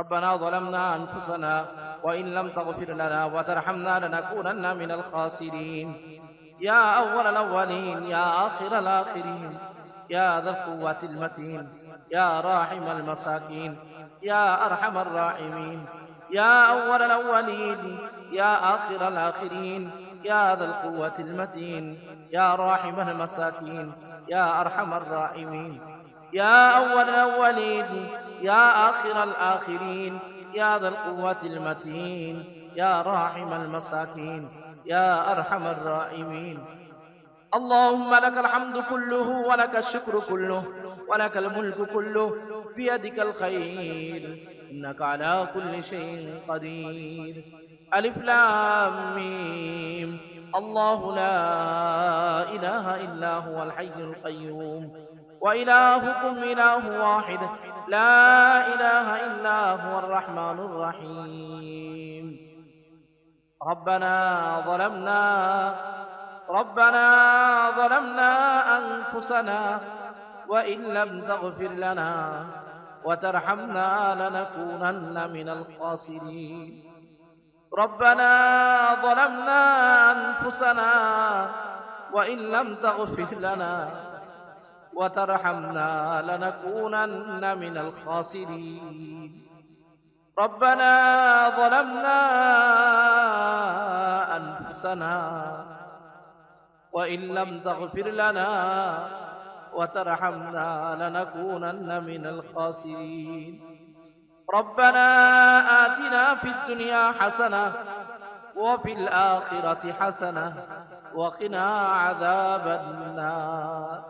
ربنا ظلمنا أنفسنا وإن لم تغفر لنا وترحمنا لنكونن من الخاسرين. يا أول الأولين يا آخر الآخرين يا ذا القوة المتين يا راحم المساكين يا أرحم الراحمين. يا أول الأولين يا آخر الآخرين يا ذا القوة المتين يا راحم المساكين يا أرحم الراحمين. يا أول الأولين يا آخر الآخرين يا ذا القوة المتين يا راحم المساكين يا أرحم الراحمين اللهم لك الحمد كله ولك الشكر كله ولك الملك كله بيدك الخير. إنك على كل شيء قدير. ألف لام ميم. الله لا إله إلا هو الحي القيوم. وإلهكم إله واحد. لا إله إلا هو الرحمن الرحيم. ربنا ظلمنا ربنا ظلمنا أنفسنا وإن لم تغفر لنا وترحمنا لنكونن من الخاسرين. ربنا ظلمنا أنفسنا وإن لم تغفر لنا وترحمنا لنكونن من الخاسرين. ربنا ظلمنا أنفسنا وإن لم تغفر لنا وترحمنا لنكونن من الخاسرين. ربنا آتنا في الدنيا حسنة وفي الآخرة حسنة وقنا عذاب النار.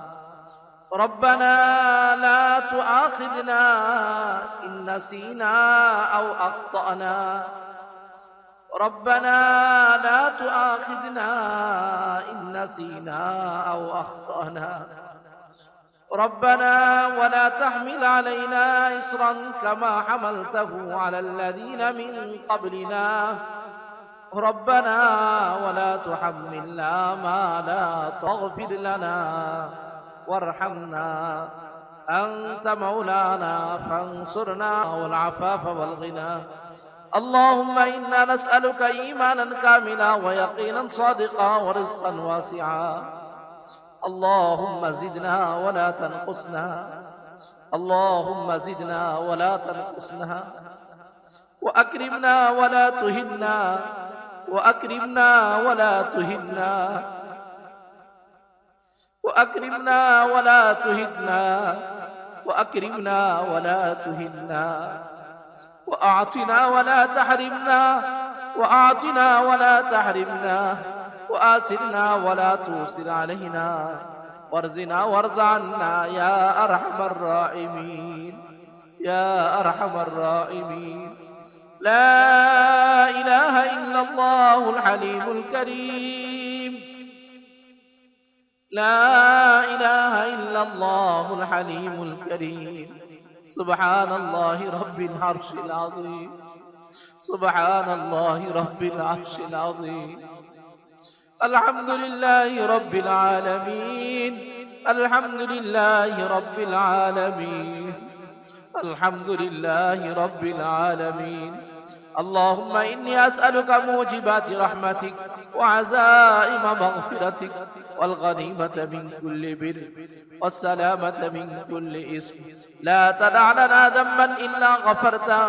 ربنا لا تؤاخذنا إن نسينا أو أخطأنا. ربنا لا تؤاخذنا إن نسينا أو أخطأنا. ربنا ولا تحمل علينا إصرا كما حملته على الذين من قبلنا. ربنا ولا تحملنا ما لا تغفر لنا. وارحمنا. أنت مولانا فانصرنا والعفاف والغنى. اللهم إنا نسألك إيمانا كاملا ويقينا صادقا ورزقا واسعا. اللهم زدنا ولا تنقصنا. اللهم زدنا ولا تنقصنا. وأكرمنا ولا تهنا. وأكرمنا ولا تهنا. وأكرمنا ولا تهنا وأكرمنا ولا تهنا وأعطنا ولا تحرمنا وأعطنا ولا تحرمنا وآسرنا ولا توسر علينا وارزنا وارز عنا يا أرحم الراحمين يا أرحم الراحمين. لا إله إلا الله الحليم الكريم. لا إله إلا الله الحليم الكريم. سبحان الله رب العرش العظيم. سبحان الله رب العرش العظيم. الحمد لله رب العالمين. الحمد لله رب العالمين. الحمد لله رب العالمين. اللهم إني أسألك موجبات رحمتك وعزائم مغفرتك والغنيمة من كل بر والسلامة من كل اسم لا تدع لنا ذنبا إلا غفرته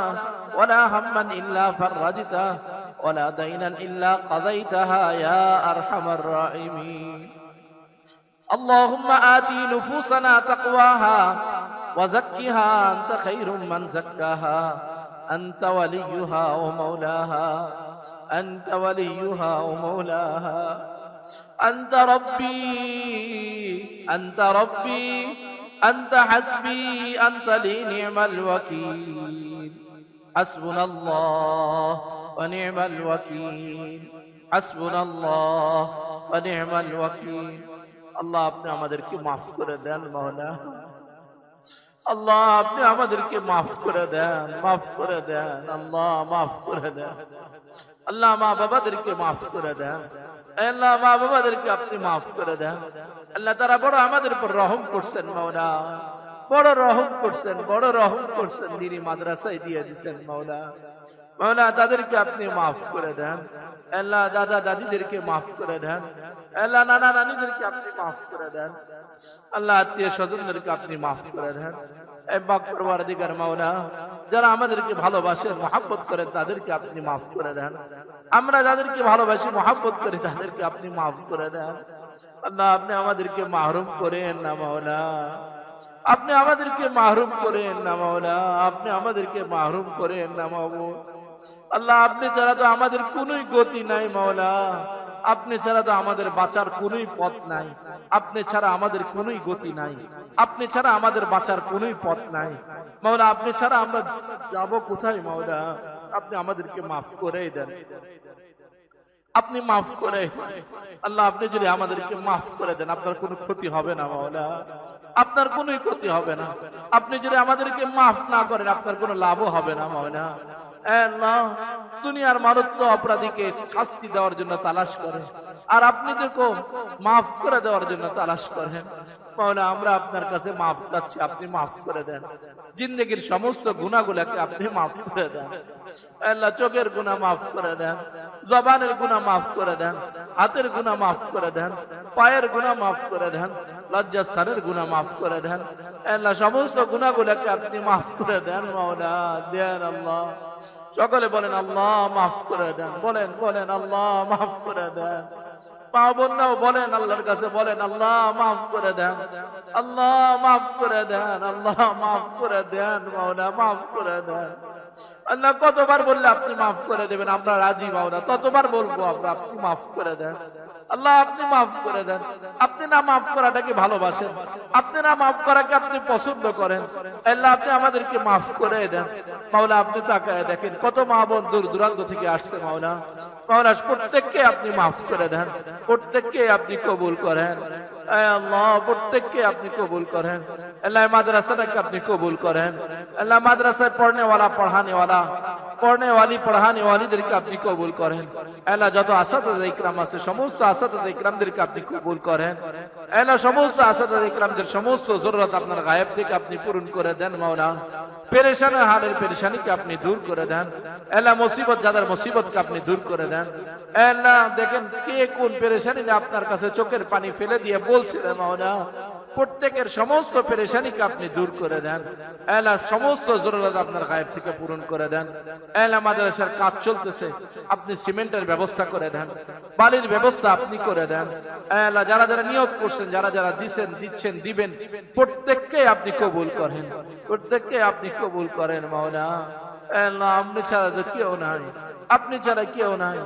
ولا هما إلا فرجته ولا دينا إلا قضيتها يا أرحم الراحمين. اللهم آتي نفوسنا تقواها وزكها أنت خير من زكاها. أنت وليها ومولاها أنت وليها ومولاها أنت ربي أنت ربي أنت حسبي أنت لي نعم الوكيل حسبنا الله ونعم الوكيل حسبنا الله ونعم الوكيل আল্লাহ আপনি আমাদেরকে মাফ করে দেন মাওলা আল্লাহ, আপনি আমাদেরকে মাফ করে দেন, মাফ করে দেন, আল্লাহ, মাফ করে দেন। আল্লাহ, মা বাবাদেরকে মাফ করে দেন। আল্লাহ, মা বাবাদেরকে আপনি মাফ করে দেন। আল্লাহ, তারা বড় আমাদের উপর রহম করছেন মাওলা বড় রহম করছেন, বড় রহম করছেন। দিনী মাদ্রাসায় দিয়ে দিছেন, মাওলা। মাওলা, তাদেরকে আপনি মাফ করে দেন। আল্লাহ, দাদা, দাদিদেরকে মাফ করে দেন। আল্লাহ, নানা নানিদেরকে আপনি মাফ করে দেন। আল্লাহ, আত্মীয় স্বজনদেরকে আপনি মাফ করে দেন। দিগার মাওলা, যারা আমাদেরকে ভালোবাসেন মহাব্বত করেন তাদেরকে আপনি মাফ করে দেন। আমরা যাদেরকে ভালোবাসি, মহাব্বত করি, তাদেরকে আপনি মাফ করে দেন। আল্লাহ, আপনি আমাদেরকে মাহরুম করেন না, মাওলা। আপনি আমাদেরকে মাহরুম করেন না মাওলা, আপনি আমাদেরকে মাহরুম করেন না মাহবুব আল্লাহ, আপনি ছাড়া তো আমাদের কোনোই গতি নাই মাওলা। আপনি ছাড়া তো আমাদের বাঁচার কোনোই পথ নাই। আপনি ছাড়া আমাদের কোনোই গতি নাই। আপনি ছাড়া আমাদের বাঁচার কোনোই পথ নাই। মাওলা, আপনি ছাড়া আমরা যাব কোথায় মাওলা? আপনি আমাদেরকে মাফ করেই দেন। আপনি মাফ করে। আল্লাহ, আপনি যদি আমাদেরকে মাফ করে দেন, আপনার কোনো ক্ষতি হবে না, মাওলা। আপনার কোনো ক্ষতি হবে না। আপনি যদি আমাদেরকে মাফ না করেন, আপনার কোনো লাভও হবে না, মাওলা। আল্লাহ, দুনিয়ার তো অপরাধীকে শাস্তি দেওয়ার জন্য তালাশ করে। আর আপনি দেখো, মাফ করে দেওয়ার জন্য তালাশ করেন। মাওলা, আমরা আপনার কাছে মাফ চাচ্ছি, আপনি মাফ করে দেন। জিন্দগির সমস্ত গুণাগুলাকে আপনি মাফ করে দেন। আল্লাহ, চোখের গুণা মাফ করে দেন। জবানের গুণা মাফ করে দেন হাতের গুণা মাফ করে দেন পায়ের গুণা মাফ করে দেন লজ্জা লজ্জাস্থানের গুণা মাফ করে দেন আল্লাহ সমস্ত গুণাগুলাকে আপনি মাফ করে দেন মাওলা দেন আল্লাহ সকলে বলেন আল্লাহ মাফ করে দেন বলেন বলেন আল্লাহ মাফ করে দেন মা বলেন আল্লাহর কাছে বলেন আল্লাহ মাফ করে দেন আল্লাহ মাফ করে দেন আল্লাহ মাফ করে দেন মাওলা মাফ করে দেন আল্লাহ কতবার বললে আপনি মাফ করে দেবেন? আমরা রাজি মাওলা ততবার বলব আমরা, আপনি মাফ করে দেন। আল্লাহ, আপনি মাফ করে দেন। আপনি না মাফ করাটাকে ভালোবাসেন। আপনি না মাফ করাকে আপনি পছন্দ করেন। আল্লাহ, আপনি আমাদেরকে মাফ করে দেন। মাওলা, আপনি তাকায় দেখেন। কত মা বোন দূর দূরান্ত থেকে আসছে মাওলা। মাওলা, প্রত্যেককে আপনি মাফ করে দেন। প্রত্যেককে আপনি কবুল করেন। আপনি কবুল করেন। যত আছে, সমস্ত ইকরামদেরকে আপনি কবুল করেন। সমস্ত ইকরামদের সমস্ত জরুরত আপনার গায়েব থেকে আপনি পূরণ করে দেন, মাওলা। পেরেশানের হারের পেরেশানিকে আপনি দূর করে দেন। এলা মুসিবত, যাদের মুসিবতকে আপনি দূর করে দেন। এলা দেখেন কে কোন পেরেশানি আপনার কাছে চোখের পানি ফেলে দিয়ে প্রত্যেকের সমস্ত পেরেশানিকে আপনি দূর করে দেন। আল্লাহ সমস্ত জরুরত আপনার গায়েব থেকে পূরণ করে দেন। আল্লাহ মাদ্রাসার কাজ চলতেছে, আপনি সিমেন্টের ব্যবস্থা করে দেন। বালির ব্যবস্থা আপনি করে দেন। এলা যারা যারা নিয়ত করছেন, যারা যারা দিচ্ছেন দিচ্ছেন, দিবেন প্রত্যেককে আপনি কবুল করেন। প্রত্যেককে আপনি কবুল করেন মাওলা আপনি ছাড়া তো কেউ নাই। আপনি ছাড়া কেউ নাই।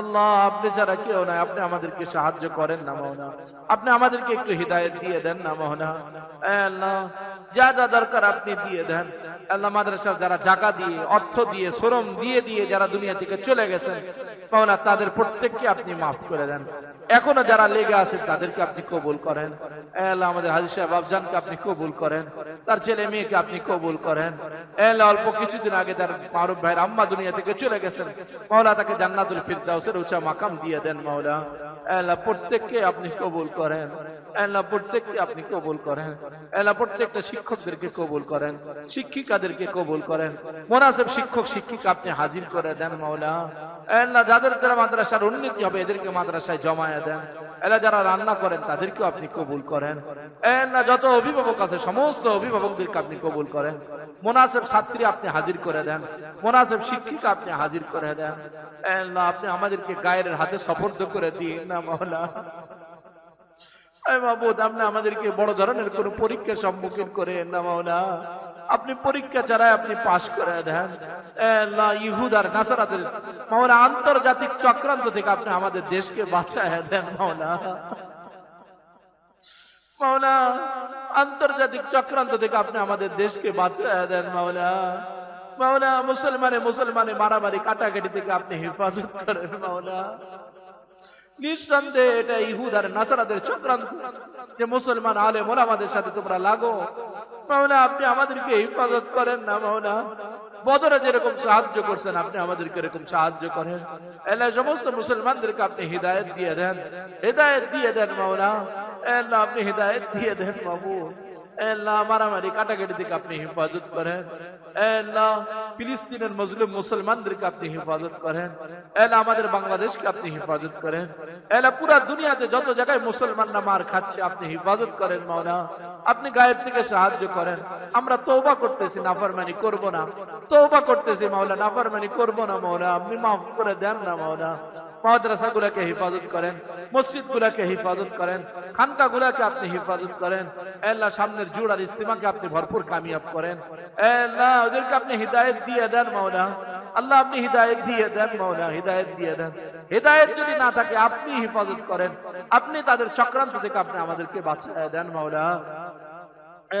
আল্লাহ, আপনি ছাড়া কেউ নাই। আপনি আমাদেরকে সাহায্য করেন না মাওনা আপনি আমাদেরকে একটু হৃদায়ত দিয়ে দেন না আল্লাহ, যা যা দরকার আপনি দিয়ে দেন। আল্লাহ, মাদ্রাসার যারা জায়গা দিয়ে, অর্থ দিয়ে, শ্রম দিয়ে দিয়ে যারা দুনিয়া থেকে চলে গেছেন মাওনা তাদের প্রত্যেককে আপনি মাফ করে দেন। এখনও যারা লেগে আছেন তাদেরকে আপনি কবুল করেন। আল্লাহ, আমাদের হাজির সাহেব আফজানকে আপনি কবুল করেন। তার ছেলে মেয়েকে আপনি কবুল করেন। এলে অল্প কিছুদিন আগে তার মারুফ ভাইয়ের আম্মা দুনিয়া থেকে চলে গেছেন। মাওলা তাকে জান্নাতুল ফিরদাউসের উঁচা মাকাম দিয়ে দেন, মাওলা। এ আল্লাহ, প্রত্যেককে আপনি কবুল করেন। আল্লাহ, প্রত্যেককে আপনি কবুল করেন। আল্লাহ, প্রত্যেকটা শিক্ষকদেরকে কবুল করেন। শিক্ষিকাদেরকে কবুল করেন। মোনাসেব শিক্ষক, শিক্ষিকা আপনি হাজির করে দেন, মাওলা। আল্লাহ, যাদের দ্বারা মাদ্রাসার উন্নতি হবে, এদেরকে মাদ্রাসায় জমায়ে দেন। এলা যারা রান্না করেন, তাদেরকেও আপনি কবুল করেন। আল্লাহ, যত অভিভাবক আছে, সমস্ত অভিভাবকদেরকে আপনি কবুল করেন। মোনাসেব ছাত্রী আপনি হাজির করে দেন। মোনাসেব শিক্ষিকা আপনি হাজির করে দেন। আল্লাহ, আপনি আমাদেরকে গায়ের হাতে সফর্দ করে দিয়ে না মহলা আপনি আমাদেরকে বড় ধরনের কোন পরীক্ষার সম্মুখীন করে না মাওলা আপনি পরীক্ষা ছাড়াই আপনি পাশ করে দেন। ইহুদ আর নাসারাদের মাওলা আন্তর্জাতিক চক্রান্ত থেকে আপনি আমাদের দেশকে বাঁচায় দেন মাওলা মাওলা আন্তর্জাতিক চক্রান্ত থেকে আপনি আমাদের দেশকে বাঁচায় দেন মাওলা মাওলা মুসলমানে মুসলমানে মারামারি, কাটাকাটি থেকে আপনি হেফাজত করেন মাওলা নিঃসন্দেহে এটা ইহুদ আর নাসারাদের চক্রান্ত। যে মুসলমান আলে মোলামাদের সাথে তোমরা লাগো। মাওলা, আপনি আমাদেরকে হিফাজত করেন না মাওলা। বদরে যেরকম সাহায্য করছেন, আপনি আমাদেরকে এরকম সাহায্য করেন। এলা সমস্ত মুসলমানদেরকে আপনি হৃদায়ত দিয়ে দেন। হৃদায়ত দিয়ে দেন, মাওলা। এল্লাহ আপনি হৃদায়ত দিয়ে দেন বাবু আপনি হেফাজত করেন। মুসলমানদেরকে আপনি হেফাজত আমাদের বাংলাদেশকে আপনি হেফাজত করেন। এল্লাহ পুরা দুনিয়াতে যত জায়গায় মুসলমানরা মার খাচ্ছে, আপনি হেফাজত করেন, মাওলা। আপনি গায়েব থেকে সাহায্য করেন। আমরা তৌবা করতেছি, নাফরমানি করব না। তৌবা করতেছি মাওলা, নাফরমানি করব না মাওলা, আপনি মাফ করে দেন না মাওলা। মাদ্রাসা গুলাকে হেফাজত করেন মসজিদ গুলাকে হেফাজত করেন খানকা গুলাকে আপনি হেফাজত করেন। আল্লাহ, সামনের জুড় আর ইস্তেমাকে আপনি ভরপুর কামিয়াব করেন। আল্লাহ, ওদেরকে আপনি হৃদায়ত দিয়ে দেন মাওলা। আল্লাহ, আপনি হৃদায়ত দিয়ে দেন মাওলা, হৃদায়ত দিয়ে দেন। হৃদায়ত যদি না থাকে, আপনি হেফাজত করেন। আপনি তাদের চক্রান্ত থেকে আপনি আমাদেরকে বাঁচায় দেন মাওলা।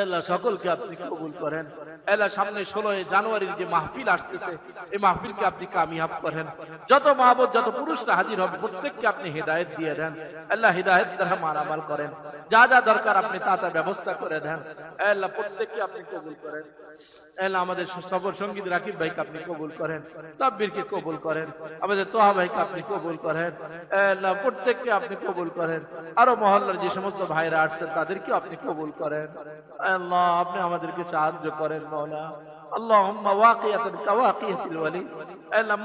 আল্লাহ, সকলকে আপনি কবুল করেন। আল্লাহ সামনে ষোলোই জানুয়ারির যে মাহফিল আসতেছে, এই মাহফিলকে আপনি কামিয়াব করেন। যত মাহবুদ যত পুরুষরা হাজির হবে, প্রত্যেককে আপনি হেদায়েত দিয়ে দেন। আল্লাহ হেদায়েত দ্বারা মারামাল করেন। যা যা দরকার আপনি তা তা ব্যবস্থা করে দেন। আল্লাহ প্রত্যেককে আপনি কবুল করেন। আল্লাহ আমাদের সফর সংগীত রাকিব ভাইকে আপনি কবুল করেন। সাব্বিরকে কবুল করেন। আমাদের তোহা ভাইকে আপনি কবুল করেন। আল্লাহ প্রত্যেককে আপনি কবুল করেন। আরও মহল্লার যে সমস্ত ভাইরা আসছেন তাদেরকে আপনি কবুল করেন। আল্লাহ, আপনি আমাদেরকে সাহায্য করেন। المولى. اللهم واقية كواقية الولي.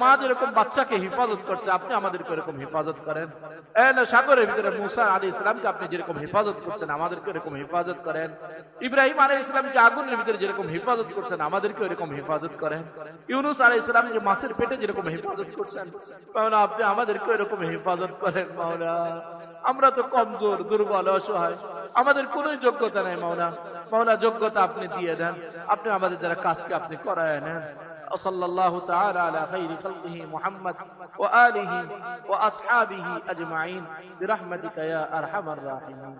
মা যেরকম বাচ্চাকে হেফাজত করছে, আপনি আমাদেরকে এরকম হেফাজত করেন? সাগরের ভিতরে মুসা আলী ইসলামকে আপনি যেরকম হেফাজত করছেন, আমাদেরকে এরকম হেফাজত করেন? ইব্রাহিম আলী ইসলামকে আগুনের ভিতরে যেরকম হেফাজত করছেন আমাদেরকে এরকম হেফাজত করেন? ইউনুস আলী ইসলাম যে পেটে যেরকম হেফাজত করছেন? মাওলা আপনি আমাদেরকে এরকম হেফাজত করেন মাওলা আমরা তো কমজোর, দুর্বল, অসহায়। আমাদের কোনো যোগ্যতা নেই মাওলা মাওলা যোগ্যতা আপনি দিয়ে দেন। আপনি আমাদের দ্বারা কাজকে আপনি করায় নেন। وصلى الله تعالى على خير خلقه محمد وآله وأصحابه أجمعين برحمتك يا أرحم الراحمين.